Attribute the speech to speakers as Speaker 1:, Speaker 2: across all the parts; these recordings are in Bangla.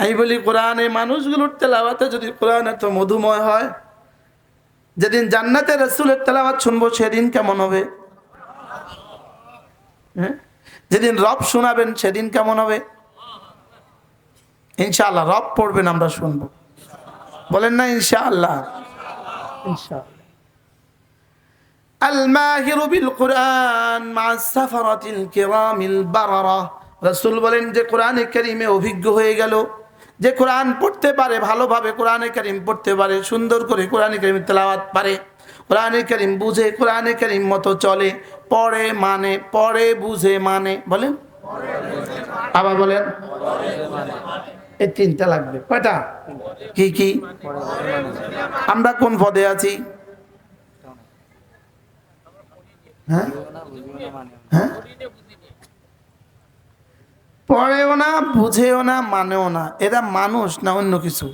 Speaker 1: আমি বলি কোরআন এই মানুষগুলোর তেলাওয়াতে যদি কোরআন এত মধুময় হয় যেদিন জান্নাতে রসুলের তেলাওয়াত শুনবো সেদিন কেমন হবে হ্যাঁ? যেদিন রব শোনাবেন সেদিন কেমন হবে ইনশাআল্লাহ রব পড়বেন আমরা শুনবো বলেন না ইনশাআল্লাহ ইনশাআল্লাহ الماهر بالقرآن مع السفرة الكرام البررة রসুল বলেন যে কোরআনে কারিমে অভিজ্ঞ হয়ে গেল যে কোরআন পড়তে পারে, ভালোভাবে কোরআনে করিম পড়তে পারে, সুন্দর করে কোরআনে করিম তেলাওয়াত পারে, কোরআনে কারিম বুঝে, কোরআনে কারিম মতো চলে, পড়ে মানে পড়ে বুঝে মানে বলেন? আবার বলেন? এই তিনটা লাগবে। কয়টা? কি কি? আমরা কোন পদে আছি? হ্যাঁ? হ্যাঁ? পড়েও না, বুঝেও না, মানেও না। এরা মানুষ না অন্য কিছু?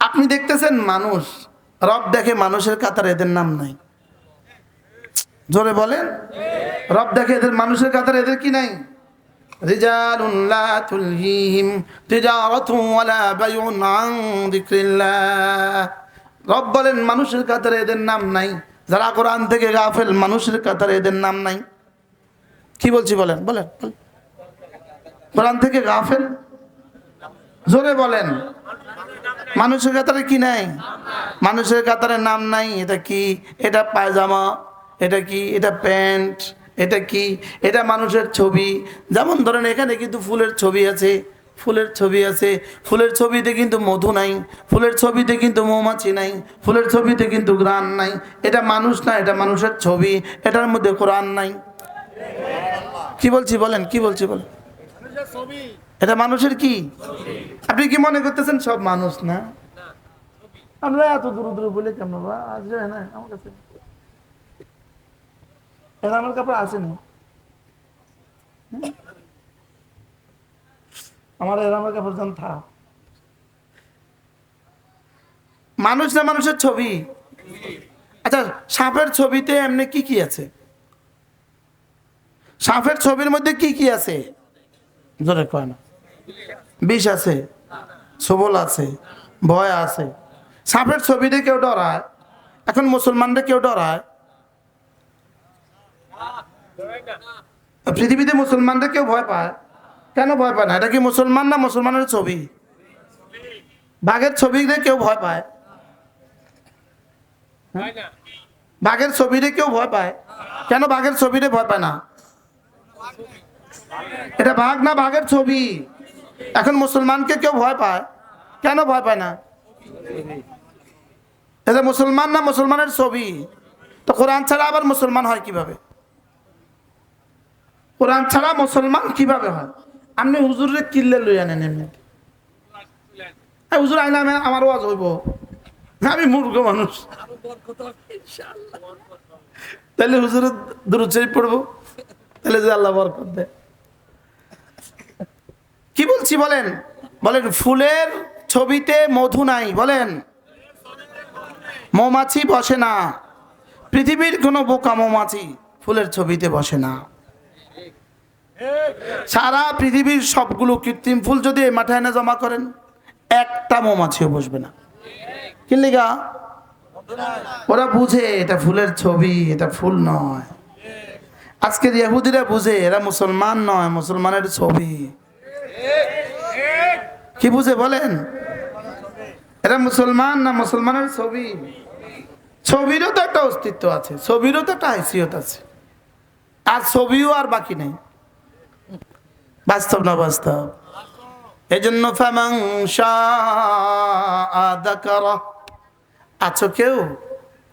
Speaker 1: আপনি দেখতেছেন মানুষ? রব দেখে মানুষের কাতারে এদের নাম নাই। জোরে বলেন। রব দেখে এদের মানুষের কাতারে এদের কি নাই? রিজালুন লা তুলহিহিম তিজারাতু ওয়ালা বাইউন আন যিকরিল্লাহ। রব বলেন, মানুষের কাতারে এদের নাম নাই। যারা কোরআন থেকে গাফেল, মানুষের কাতারে এদের নাম নাই। কি বলছি বলেন বলেন। কোরআন থেকে গাফেল? জোরে বলেন। মানুষের কাতারে কি নাই? মানুষের কাতারে নাম নাই, এটা কি? এটা পায়জামা, এটা কি? এটা প্যান্ট, এটা কি? এটা মানুষের ছবি। যেমন ধরেন এখানে কিন্তু ফুলের ছবি আছে, ফুলের ছবি আছে। ফুলের ছবিতে কিন্তু মধু নাই, ফুলের ছবিতে কিন্তু মৌমাছি নাই, ফুলের ছবিতে কিন্তু গ্রান নাই। এটা মানুষ না, এটা মানুষের ছবি, এটার মধ্যে কোরআন নাই। কি বলছি বলেন কি বলছি বলেন? এটা মানুষের কি? আপনি কি মনে করতেছেন সব মানুষ না? আমরা এত দূর দূর বলে কেমন? বা আসবে না আমার কাছে। এটা আমার কাপড় আসেনি। হুম? আমার এরামের কাপড় জান থা মানুষ না মানুষের ছবি? আচ্ছা সাপের ছবিতে এমনি কি কি আছে? সাপের ছবির মধ্যে কি কি আছে? জোরে কয় না। বিষ আছে, সবল আছে, ভয় আছে। সাপের ছবিতে কেউ ডরায়, এখন মুসলমানরা কেউ ডরায়? পৃথিবীতে মুসলমানরা কেউ ভয় পায়? কেন ভয় পায় না? এটা কি মুসলমান না মুসলমানের ছবি? বাঘের ছবিতে কেউ ভয় পায়? বাঘের ছবিতে কেউ ভয় পায়? কেন বাঘের ছবিতে ভয় পায় না? এটা বাঘ না বাঘের ছবি। এখন মুসলমানকে কেউ ভয় পায়? কেন ভয় পায় না? এটা মুসলমান না মুসলমানের ছবি? তো কোরআন ছাড়া আবার মুসলমান হয় কীভাবে? কোরআন ছাড়া মুসলমান কীভাবে হয়? আপনি হুজুরে কিল্লে লই আনেন এমনি। হুজুর আইলে আমি আমার ওয়াজ হইব। আমি মূর্খ মানুষ। তাহলে হুজুর দূর পড়ব? তাহলে যে আল্লাহ বরকত দেয়। কি বলছি বলেন? বলেন, ফুলের ছবিতে মধু নাই, বলেন। মৌমাছি বসে না। পৃথিবীর কোনো বোকা মৌমাছি ফুলের ছবিতে বসে না। সারা পৃথিবীর সবগুলো কৃত্রিম ফুল যদি এই মাঠে এনে জমা করেন, একটা মৌমাছিও বসবে না। কি লিগা? ওরা বুঝে এটা ফুলের ছবি, এটা ফুল নয়। আজকের ইহুদিরা বুঝে, এরা মুসলমান নয়, মুসলমানের ছবি। কি বুঝে বলেন? এরা মুসলমান না মুসলমানের ছবি? ছবিরও তো একটা অস্তিত্ব আছে, ছবিরও তো একটা হাইসিয়ত আছে। আর ছবিও আর বাকি নেই। বাস্তব না বাস্তব? এই জন্য ফামাং শাআ আছো কেউ?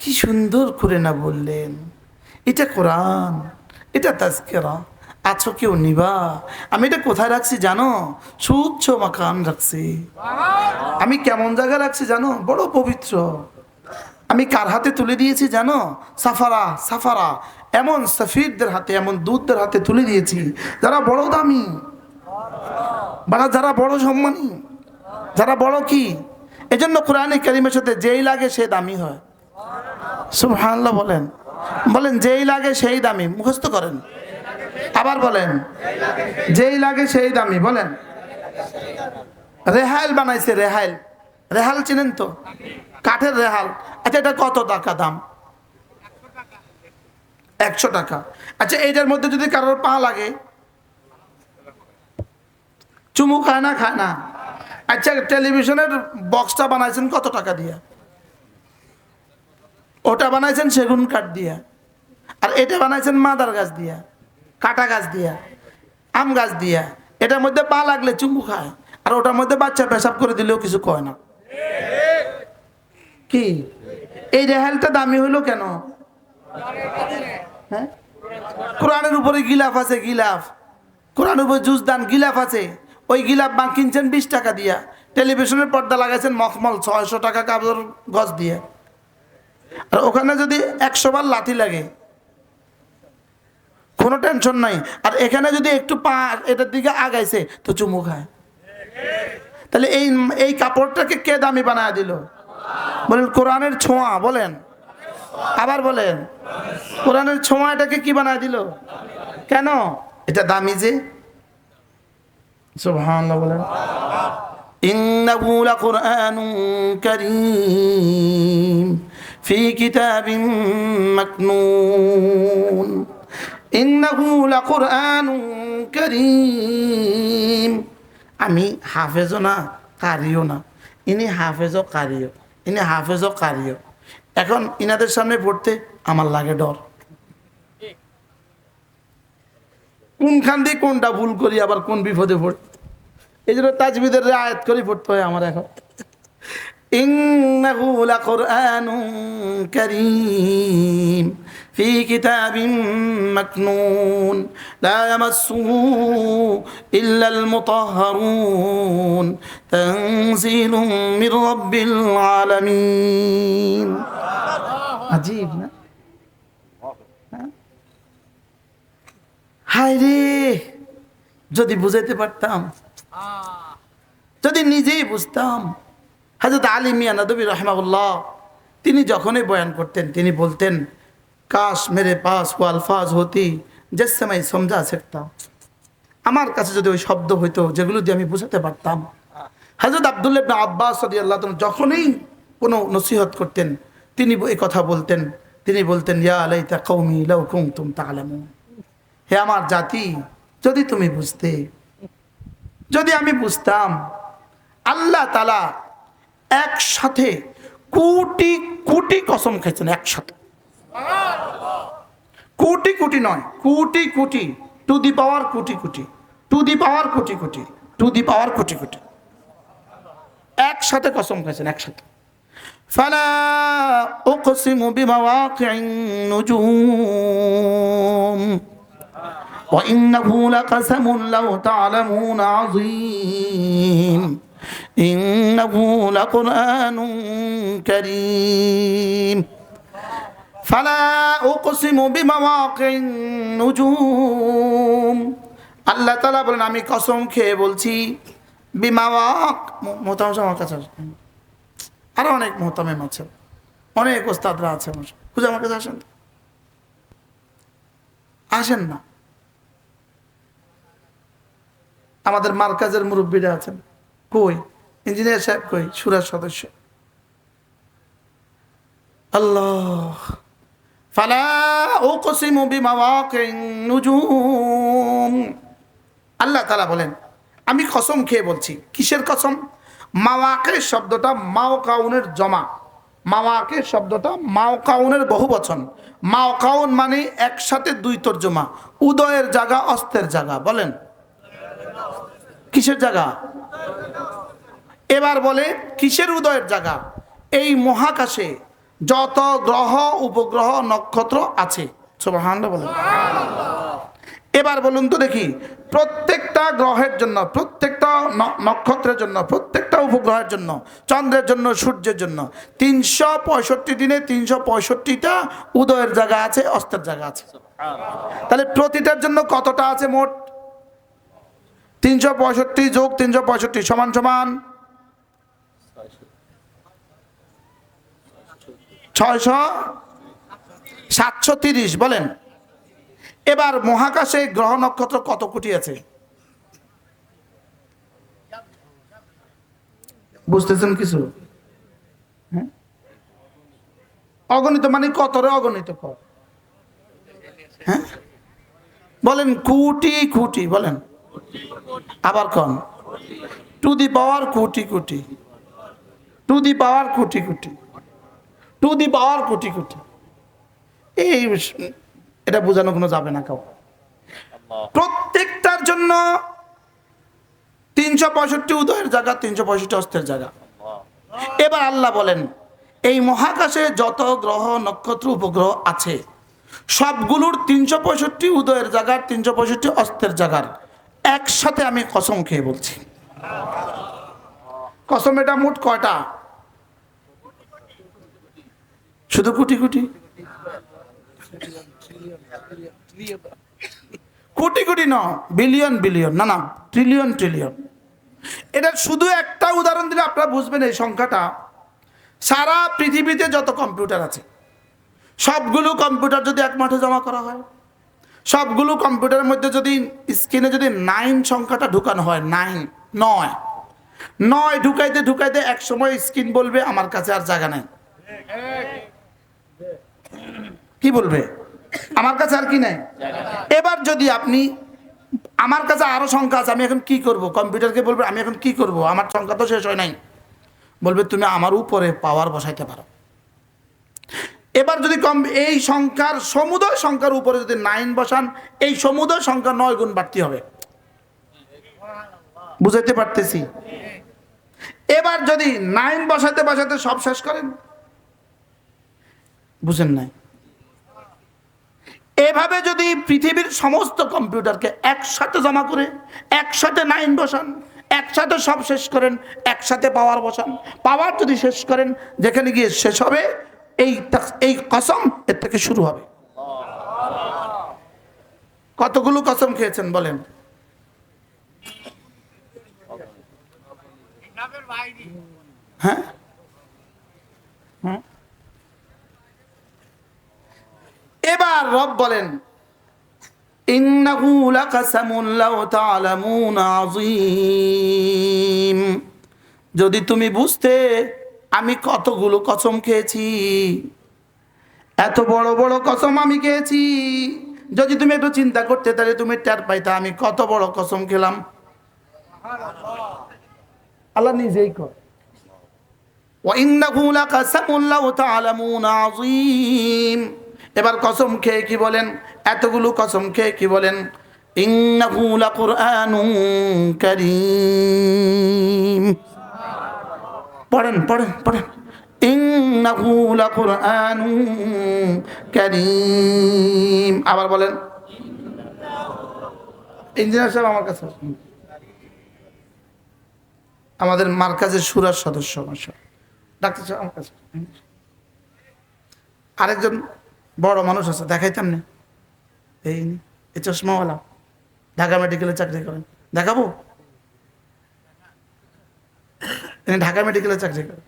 Speaker 1: কি সুন্দর করে না বললেন। এটা কোরআন, এটা তাজকেরা, আছো কেউ নিবা? আমি এটা কোথায় রাখছি জানো? সুচ্ছ মাকান রাখছি। আমি কেমন জায়গায় রাখছি জানো? বড় পবিত্র। আমি কার হাতে তুলে দিয়েছি জানো? সাফারা সাফারা। এমন সফিরদের হাতে, এমন দুধদের হাতে তুলে দিয়েছি, যারা বড় দামি। বাড়া যারা বড় সম্মানী। যারা বড় কি? এজন্য কোরআনে কারিমের সাথে যেই লাগে সে দামি হয়। সুবহানাল্লাহ বলেন। বলেন, যেই লাগে সেই দামি, মুখস্থ করেন। আবার বলেন, যেই লাগে সেই দামি, বলেন। রেহাইল বানাইছে রেহাইল। রেহাল চিনেন তো? কাঠের রেহাল আচ্ছা এটা কত টাকা দাম? একশো টাকা। আচ্ছা এইটার মধ্যে যদি কারোর পা লাগে? চুমু খায় না খায় না। আচ্ছা টেলিভিশনের বক্সটা বানাইছেন কত টাকা দিয়ে? ওটা বানাইছেন সেগুন কাঠ দিয়া। আর এটা বানাইছেন মাদার গাছ দিয়া, কাটা গাছ দিয়া, আম গাছ দিয়া। এটার মধ্যে পা লাগলে চুমু খায়, আর ওটার মধ্যে বাচ্চা পেশাব করে দিলেও কিছু কয় না। কি? এই রেহালটা দামি হইল কেন? হ্যাঁ? কোরআনের উপরে গিলাফ আছে, গিলাফ। কোরআনের উপরে জুস দান, গিলাফ আছে। ওই গিলাফ বা কিনছেন বিশ টাকা দিয়া। টেলিভিশনের পর্দা লাগাইছেন মখমল ছয়শো টাকা কাপড় গজ দিয়ে। আর ওখানে যদি একশো বার লাথি লাগে, কোনো টেনশন নাই। আর এখানে যদি একটু পা এটার দিকে আগাইছে, তো চুমু খায়। তাহলে এই এই কাপড়টাকে কে দামি বানায় দিল? বলেন, কোরআনের ছোঁয়া, বলেন। আবার বলেন, কোরআনের ছোঁয়া এটাকে কি বানায় দিল? কেন? এটা দামি যে? বলেন। في كتاب مكنون إنه لقرآن كريم আমি হাফেজও না কারিও না ইনি হাফেজও কারিও ইনি হাফেজও কারিও এখন ইনাদের সামনে পড়তে আমার লাগে ডর কোনখান দিয়ে কোনটা ভুল করি আবার কোন বিপদে পড়ি এই জন্য তাজবিদের আয়াত করে পড়তে হয় আমার এখন إنه لقرآن كريم في كتاب مكنون لا يمسه إلا المطهرون تنزيل من رب العالمين عجيب না হায় রে যদি বুঝাইতে পারতাম যদি নিজেই বুঝতাম হাজরত আলী মিয়া নদবী রহমাউল্লাহ তিনি যখনই বয়ান করতেন, তিনি বলতেন, কাশ মেরে পাস ও আলফাজ হতি জেসামাই সমঝা শেখতাম আমার কাছে যদি ওই শব্দ হইতো, যেগুলো দিয়ে আমি বুঝাতে পারতাম। হাজরত আবদুল্লাহ আব্বাস সদি আল্লাহ যখনই কোনো নসিহত করতেন, তিনি এই কথা বলতেন, তিনি বলতেন, ইয়া আলাই তা কৌমি লাউ কৌম তুম তালাম হে আমার জাতি, যদি তুমি বুঝতে, যদি আমি বুঝতাম, আল্লাহ তালা একসাথে কোটি কোটি কসম খেয়েছেন একসাথে কোটি কোটি নয় crore crore to the power crore crore to the power crore crore to the পাওয়ার কোটি কোটি একসাথে কসম খেয়েছেন একসাথে فلا أقسم بمواقع النجوم وإنه لقسم لو تعلمون عظيم إنه لقرآن كريم فلا أقسم بمواقع النجوم আল্লাহ তালা বলেন আমি কসম খেয়ে বলছি বিমাওয়াক মোহতাম আমার কাছে আসেন। আরো অনেক মোহতামেম আছে অনেক ওস্তাদরা আছে আমার খুঁজে আমার কাছে আসেন আসেন না আমাদের মার্কাজের মুরব্বীরা আছেন কই ইঞ্জিনিয়ার সাহেব কই, সুরার সদস্য। আল্লাহ। ফালা বিমাওয়াকিন নুজুম। আল্লাহ তালা বলেন, আমি কসম খেয়ে বলছি, কিসের কসম? মাওয়াকের শব্দটা মাও কাউনের জমা। মাওয়াকের শব্দটা মাও কাউনের বহু বচন মাও কাউন মানে একসাথে দুই তর্জমা, উদয়ের জায়গা, অস্তের জায়গা। বলেন, কিসের জায়গা? এবার বলে কিসের উদয়ের জায়গা? এই মহাকাশে যত গ্রহ উপগ্রহ নক্ষত্র আছে। বলে এবার বলুন তো দেখি প্রত্যেকটা গ্রহের জন্য প্রত্যেকটা নক্ষত্রের জন্য প্রত্যেকটা উপগ্রহের জন্য চন্দ্রের জন্য সূর্যের জন্য তিনশো পঁয়ষট্টি দিনে তিনশো পঁয়ষট্টিটা উদয়ের জায়গা আছে অস্তের জায়গা আছে। তাহলে প্রতিটার জন্য কতটা আছে মোট? তিনশো পঁয়ষট্টি যোগ তিনশো পঁয়ষট্টি সমান সমান ছয়শো সাতশো তিরিশ, বলেন। এবার মহাকাশে গ্রহ নক্ষত্র কত কোটি আছে? বুঝতেছেন কিছু? হ্যাঁ? অগণিত মানে কত রে অগণিত কর হ্যাঁ? বলেন কোটি কোটি, বলেন। আবার কন। To the power crore crore. To the power crore crore. To the পাওয়ার কোটি কোটি। এই এটা বোঝানো কোনো যাবে না কাউ প্রত্যেকটার জন্য তিনশো পঁয়ষট্টি উদয়ের জায়গা তিনশো পঁয়ষট্টি অস্তের জায়গা। এবার আল্লাহ বলেন এই মহাকাশে যত গ্রহ নক্ষত্র উপগ্রহ আছে সবগুলোর তিনশো পঁয়ষট্টি উদয়ের জায়গার তিনশো পঁয়ষট্টি অস্তের জায়গার। একসাথে আমি কসম খেয়ে বলছি। কসম এটা মোট কয়টা? শুধু কোটি কোটি? কোটি কোটি ন বিলিয়ন বিলিয়ন, না না ট্রিলিয়ন ট্রিলিয়ন এটা শুধু একটা উদাহরণ দিলে আপনারা বুঝবেন এই সংখ্যাটা। সারা পৃথিবীতে যত কম্পিউটার আছে, সবগুলো কম্পিউটার যদি এক মাঠে জমা করা হয়, সবগুলো কম্পিউটারের মধ্যে যদি স্ক্রিনে যদি নাইন সংখ্যাটা ঢুকানো হয়, নাইন, নয় নয় ঢুকাইতে ঢুকাইতে এক সময় স্ক্রিন বলবে, আমার কাছে আর জায়গা নাই। কি বলবে? আমার কাছে আর কি নাই? এবার যদি আপনি, আমার কাছে আরও সংখ্যা আছে, আমি এখন কি করব? কম্পিউটারকে বলবে, আমি এখন কি করব? আমার সংখ্যা তো শেষ হয় নাই। বলবে, তুমি আমার উপরে পাওয়ার বসাইতে পারো। এবার যদি কম, এই সংখ্যার সমুদয় সংখ্যার উপরে যদি নাইন বসান, এই সমুদয় সংখ্যা নয় গুণ বাড়তি হবে। বুঝাইতে পারতেছি? এবার যদি নাইন বসাতে বসাতে সব শেষ করেন বুঝেন নাই? এভাবে যদি পৃথিবীর সমস্ত কম্পিউটারকে একসাথে জমা করে, একসাথে নাইন বসান, একসাথে সব শেষ করেন, একসাথে পাওয়ার বসান, পাওয়ার যদি শেষ করেন, যেখানে গিয়ে শেষ হবে, এই এই কসম এর থেকে শুরু হবে। কতগুলো কসম খেয়েছেন বলেন? হ্যাঁ? এবার রব বলেন ইন্নাহু লাকাসামুন লাউ তা'লামুন আযীম যদি তুমি বুঝতে আমি কতগুলো কসম খেয়েছি এত বড় বড় কসম আমি খেয়েছি যদি তুমি একটু চিন্তা করতে তাহলে তুমি টের পাইতা আমি কত বড় কসম খেলাম আল্লাহ নিজেই কর وإنه لقسم لو تعلمون عظيم এবার কসম খেয়ে কি বলেন? এতগুলো কসম খেয়ে কি বলেন? পড়েন পড়েন পড়েন। আবার বলেন। ইঞ্জিনিয়ার সাহেব আমার কাছে। আমাদের মার্কাজের সুরার সদস্য আমার। ডাক্তার সাহেব আমার কাছে আরেকজন বড় মানুষ আছে, দেখাইতাম না। এই এই চশমাওয়ালা, ঢাকা মেডিকেলে চাকরি করেন। দেখাবো? তিনি ঢাকা মেডিকেলে চাকরি করেন।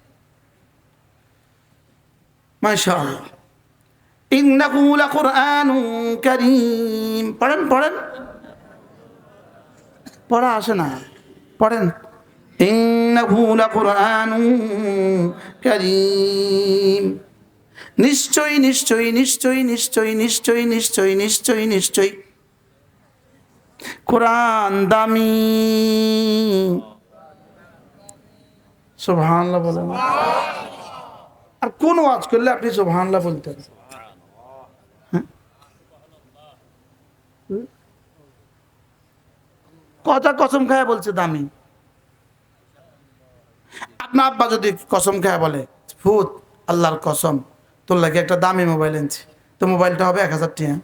Speaker 1: পড়েন পড়েন। পড়া আসে না। পড়েন। নিশ্চয়ই নিশ্চয়ই নিশ্চয়ই নিশ্চয়ই নিশ্চয়ই নিশ্চয়ই নিশ্চয়ই নিশ্চয়ই। কোরআন দামি। সুবহানাল্লাহ বলেন। আর কোন ওয়াজ করলে আপনি সুবহানাল্লাহ বলতেন হ্যাঁ? কথা কসম খায় বলছে দামি। আপনার আব্বা যদি কসম খায় বলে ভূত আল্লাহর কসম। তোর লাগে একটা দামি মোবাইল এনেছি। তো মোবাইলটা হবে এক হাজার টাকা।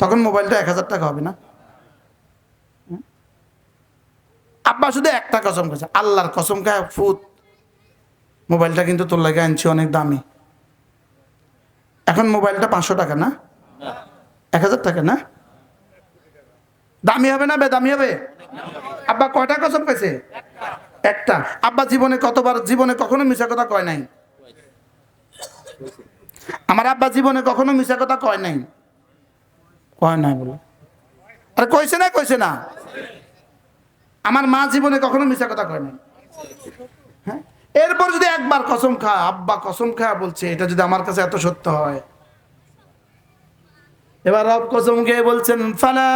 Speaker 1: তখন মোবাইলটা এক হাজার টাকা হবে না। আব্বা শুধু একটা কসম খাচ্ছে আল্লাহর কসম খায় ফুত। মোবাইলটা কিন্তু তোর লাগে আনছি অনেক দামি। এখন মোবাইলটা পাঁচশো টাকা না? এক হাজার টাকা না? দামি হবে না বেদামি হবে? আব্বা কয়টা কসম পেয়েছে একটা। আব্বা জীবনে কতবার, জীবনে কখনো মিশা কথা কয় নাই। আমার আব্বা জীবনে কখনো মিশা কথা কয় নাই। কয় নাই বলে। আরে কইছে না কইছে না। আমার মা জীবনে কখনো মিশা কথা কয় নাই। হ্যাঁ? এরপর যদি একবার কসম খা আব্বা কসম খা বলছে এটা যদি আমার কাছে এত সত্য হয়। এবার রব কসম খেয়ে বলছেন ফালা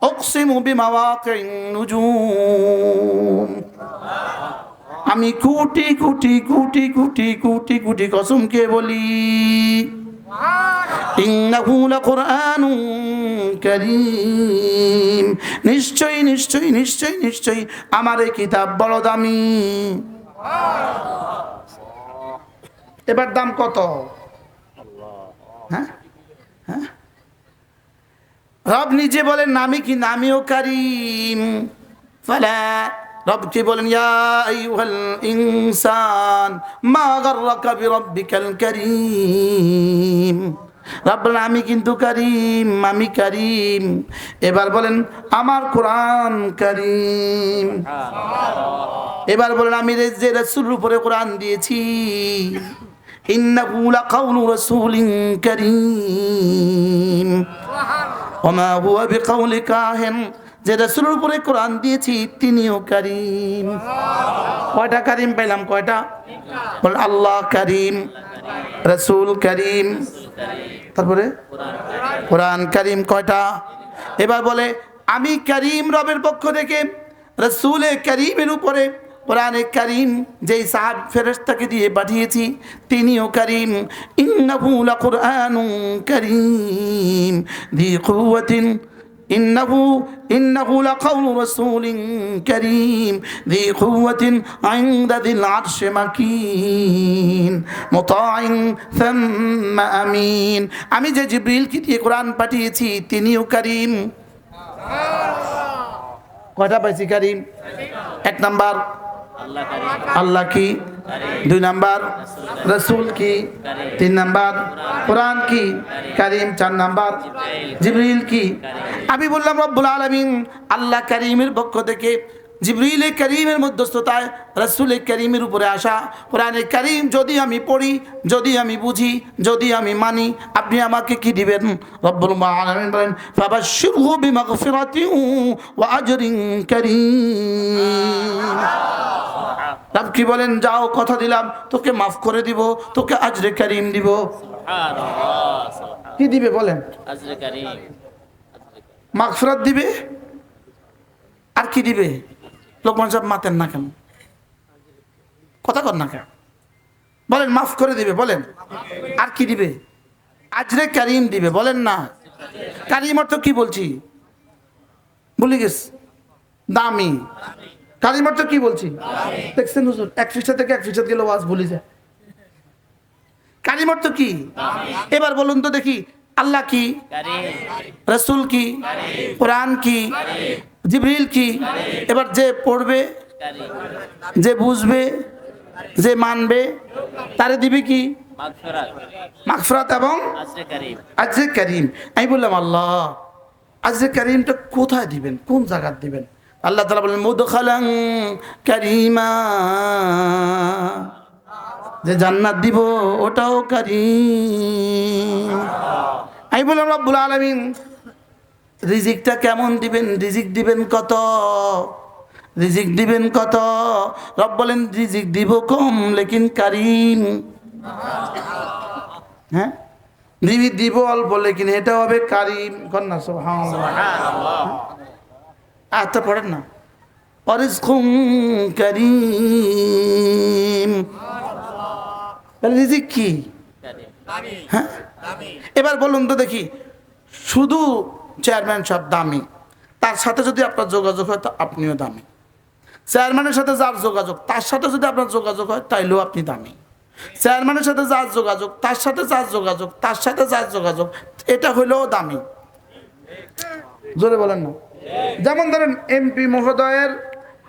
Speaker 1: অকসিমু বিমাওয়াকিন নুজুম। আমি কোটি কোটি কোটি কোটি কোটি কোটি কসম খেয়ে বলি নিশ্চয়ই নিশ্চয়ই নিশ্চয়ই নিশ্চয়ই আমার এই কিতাব বড় দামি। এবার দাম কত? হ্যাঁ? হ্যাঁ? রব নিজে বলেন, নামি কি? নামিও কারিম। ফালা রব বলেন ইয়া আইয়ুহাল ইনসান মা গাররাকা বিরাব্বিকাল কারীম। রব বলেন আমি কিন্তু কারিম আমি কারিম। এবার বলেন আমার কোরআন কারিম। এবার বলেন আমি যে রসুলের উপরে কোরআন দিয়েছি। লাকাউলু রাসূলিন কারীম। ওমা হুয়া বিকাউলি কাহিন। যে রসুলের উপরে কোরআন দিয়েছি তিনিও কারিম কয়টা কারিম পেলাম কয়টা বল আল্লাহ কারিম রসুল কারিম তারপরে কোরআন কারিম কয়টা এবার বলে আমি কারিম রবের পক্ষ থেকে রসুলে করিমের উপরে কোরআনে করিম যেই সাহাব ফেরেশতাকে দিয়ে পাঠিয়েছি তিনিও করিম ইন্নাহু লাকুরআনুন করিম ذي قوة إنه إنه لقول رسول كريم ذي قوة عند ذي العرش مكين مطاع ثم أمين আমি যে জিব্রিলকে দিয়ে কোরআন পাঠিয়েছি তিনিও করিম কয়টা পাইছি করিম এক নাম্বার
Speaker 2: আল্লাহ কারীম
Speaker 1: আল্লাহ কি দুই নাম্বার, রসুল কি? তিন নাম্বার, কোরআন কি? কারিম। চার নাম্বার, জিবরিল কি? আমি বললাম, রব্বুল আলমিন, আল্লাহ করিমের পক্ষ থেকে জিবরিল করিমের মধ্যস্থতায় রসুল করিমের উপরে আসা। কোরআনে করিম যদি আমি পড়ি যদি আমি বুঝি যদি আমি মানি আপনি আমাকে কি দিবেন? রব্বুল আলমিন বলেন বাবা আজরিন করিম। রব কি বলেন যাও কথা দিলাম তোকে মাফ করে দিব তোকে আজরে করিম দিব। কি দিবে বলেন? মাগফিরাত দিবে? আর কি দিবে? লোকমান সাহেব মাতেন না কেন? কথা কর না কেন? বলেন মাফ করে দিবে বলেন। আর কি দিবে? আজরে কারিম দিবে বলেন না। কারিম অর্থ কি বলছি? ভুলে গেছ। দামি। কারিম অর্থ কি বলছি? দেখছেন হুজুর এক ফিসা থেকে এক ফিসা গেলে ওয়াজ ভুলে যায়। কারিম অর্থ কি? এবার বলুন তো দেখি আল্লাহ কি? রসুল কি? কোরআন কি? জিবরিল কি? এবার যে পড়বে, যে বুঝবে, যে মানবে, তারে দিবে কি?
Speaker 2: মাগফিরাত
Speaker 1: এবং
Speaker 2: আজরে কারীম।
Speaker 1: আমি বললাম, আল্লাহ, আজরে করিমটা কোথায় দিবেন? কোন জায়গার দিবেন? আল্লাহ তালা বলেন মুদখালাং করিমা। যে জান্নাত দিব, ওটাও করিম। আমি বললাম, রব্বুল আলমিন রিজিকটা কেমন দিবেন? রিজিক দিবেন কত? রিজিক দিবেন কত? রব বলেন রিজিক দিব কম লেকিন কারিম। হ্যাঁ? রিজিক দিব অল্প লেকিন এটা হবে কারিম। কন্যা সব হ্যাঁ? আচ্ছা পড়েন না। অরিজকুম কারিম। রিজিক কি? হ্যাঁ? এবার বলুন তো দেখি। শুধু চেয়ারম্যান সব দামি। তার সাথে যদি আপনার যোগাযোগ হয়, তো আপনিও দামি। চেয়ারম্যানের সাথে যার যোগাযোগ, তার সাথে যদি আপনার যোগাযোগ হয়, তাইলেও আপনি দামি। চেয়ারম্যানের সাথে যার যোগাযোগ, তার সাথে যার যোগাযোগ, তার সাথে যার যোগাযোগ, এটা হইলেও দামি। জোরে বলেন না। যেমন ধরেন এমপি মহোদয়ের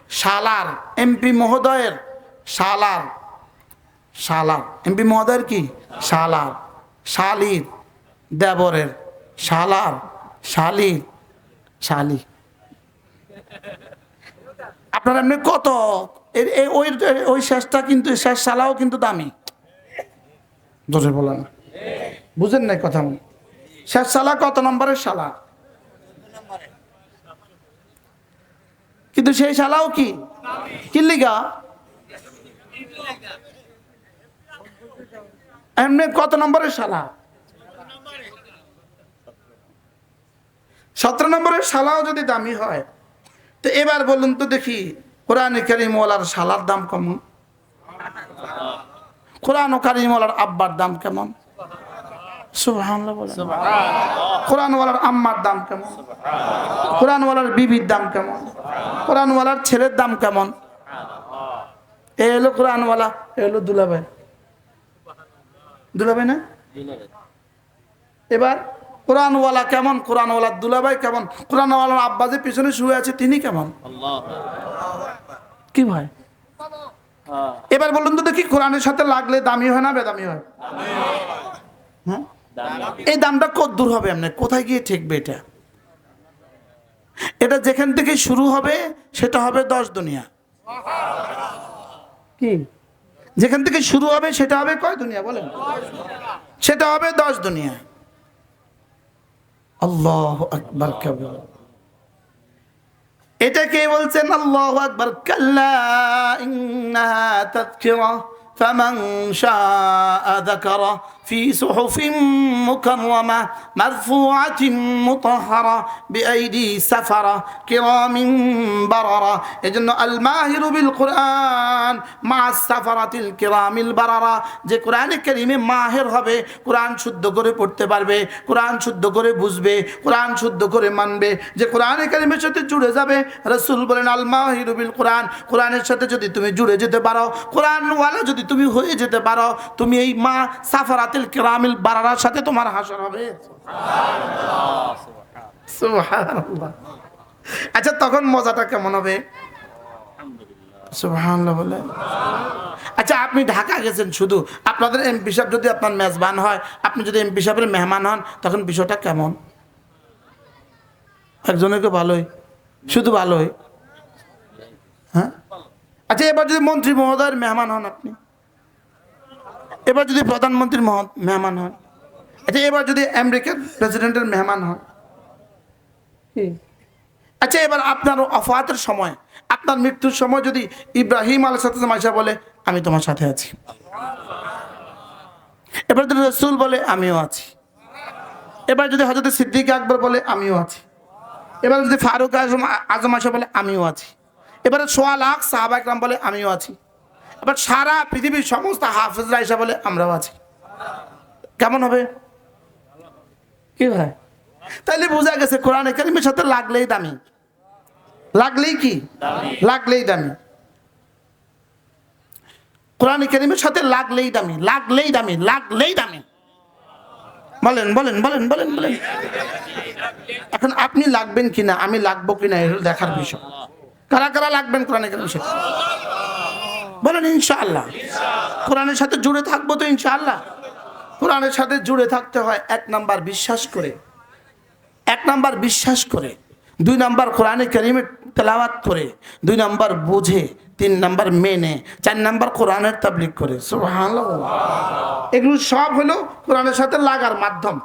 Speaker 1: শালার এমপি মহোদয়ের শালার শালার। এমপি মহোদয়ের কি? শালার। শালির, দেবরের শালার। শালির শালি। আপনার এমনি কত? ওই ওই শেষটা কিন্তু, শেষ শালাও কিন্তু দামি। জোরে না। বুঝেন নাই কথা শেষ শালা কত নম্বরের শালা? কিন্তু সেই শালাও কি? কি লিগা? এমনি কত নম্বরের শালা? সতেরো নম্বরের শালাও যদি দামি হয়, তো এবার বলুন তো দেখি, কোরআন কারিমওয়ালার শালার দাম কেমন? কোরআন কারিমওয়ালার আব্বার দাম কেমন? কোরআনওয়ালার আম্মার দাম কেমন? কোরআনওয়ালার বিবির দাম কেমন? কোরআনওয়ালার ছেলের দাম কেমন? এ হলো কোরআনওয়ালা, এ হলো দুলাভাই। দুলাভাই না? এবার কোরআনওয়ালা কেমন? কোরআনওয়ালার দুলাভাই কেমন? কোরআনওয়ালার আব্বা যে পিছনে শুয়ে আছে তিনি কেমন? কি ভাই?
Speaker 2: হ্যাঁ।
Speaker 1: এবার বলুন তো দেখি কোরআনের সাথে লাগলে দামি হয় না বেদামি হয়? হ্যাঁ? এই দামটা কত দূর হবে আপনি কোথায় গিয়ে ঠেকবে এটা? এটা যেখান থেকে শুরু হবে সেটা হবে দশ দুনিয়া। কি? যেখান থেকে শুরু হবে সেটা হবে কয় দুনিয়া বলেন? সেটা হবে দশ দুনিয়া। আল্লাহ আকবর কবর এটাকে বলছেন? আল্লাহ আকবর। কাল্লা ইন্নাহা তাযকিরা ফামান শাআ যাকারা। في صحف مكرمة مرفوعة مطهرة بأيدي سفرة كرام بررة এজন্য আল মাহিরু বিল কোরআন মা সাফারাতিল কিরামিল বারারা যে কোরআনে কারিমে মাহের হবে কোরআন শুদ্ধ করে পড়তে পারবে কোরআন শুদ্ধ করে বুঝবে কোরআন শুদ্ধ করে মানবে যে কোরআনে কারিমের সাথে জুড়ে যাবে রসুল বলেন আল মাহিরু বিল কোরআন কোরআনের সাথে যদি তুমি জুড়ে যেতে পারো কোরআনওয়ালা যদি তুমি হয়ে যেতে পারো তুমি এই মা বারারার সাথে তোমার হাসর হবে। আচ্ছা তখন মজাটা কেমন হবে? আচ্ছা আপনি ঢাকা গেছেন শুধু। আপনাদের এমপি সাহেব যদি আপনার মেজবান হয়, আপনি যদি এমপি সাহেবের মেহমান হন, তখন বিষয়টা কেমন? একজনকে ভালোই। শুধু ভালোই। হ্যাঁ? আচ্ছা এবার যদি মন্ত্রী মহোদয়ের মেহমান হন আপনি। এবার যদি প্রধানমন্ত্রীর মহ- মেহমান হয় আচ্ছা এবার যদি আমেরিকার প্রেসিডেন্টের মেহমান হয়? আচ্ছা এবার আপনার অফাতের সময় আপনার মৃত্যুর সময় যদি ইব্রাহিম আল সাথে মাইশা বলে আমি তোমার সাথে আছি। এবার যদি রসুল বলে আমিও আছি। এবার যদি হজরত সিদ্দিক আকবর বলে আমিও আছি। এবার যদি ফারুক আজম আজম আশা বলে আমিও আছি। এবারে সোয়া লাখ সাহাবা একরাম বলে আমিও আছি। এবার সারা পৃথিবীর সমস্ত হাফিজরা এসে বলে আমরাও আছি। কেমন হবে? কি ভাই তাইলে বোঝা গেছে কোরআন কারিমের সাথে লাগলেই দামি। লাগলেই কি? লাগলেই দামি। কোরআন কারিমের সাথে লাগলেই দামি লাগলেই দামি লাগলেই দামি। বলেন বলেন বলেন বলেন বলেন। এখন আপনি লাগবেন কিনা আমি লাগবো কিনা এটা দেখার বিষয়। কারা কারা লাগবেন কোরআন কারিমের সাথে? বলেন, ইনশাআল্লাহ। কোরআনের সাথে জুড়ে থাকব তো, ইনশাআল্লাহ। কোরআনের সাথে জুড়ে থাকতে হয় এক নাম্বার বিশ্বাস করে। এক নাম্বার বিশ্বাস করে। দুই নাম্বার কোরআনে করিমে তেলাওয়াত করে। দুই নাম্বার বুঝে। তিন নাম্বার মেনে। চার নাম্বার কোরআনের তাবলিক করে। এগুলো সব হলো কোরআনের সাথে লাগার মাধ্যম।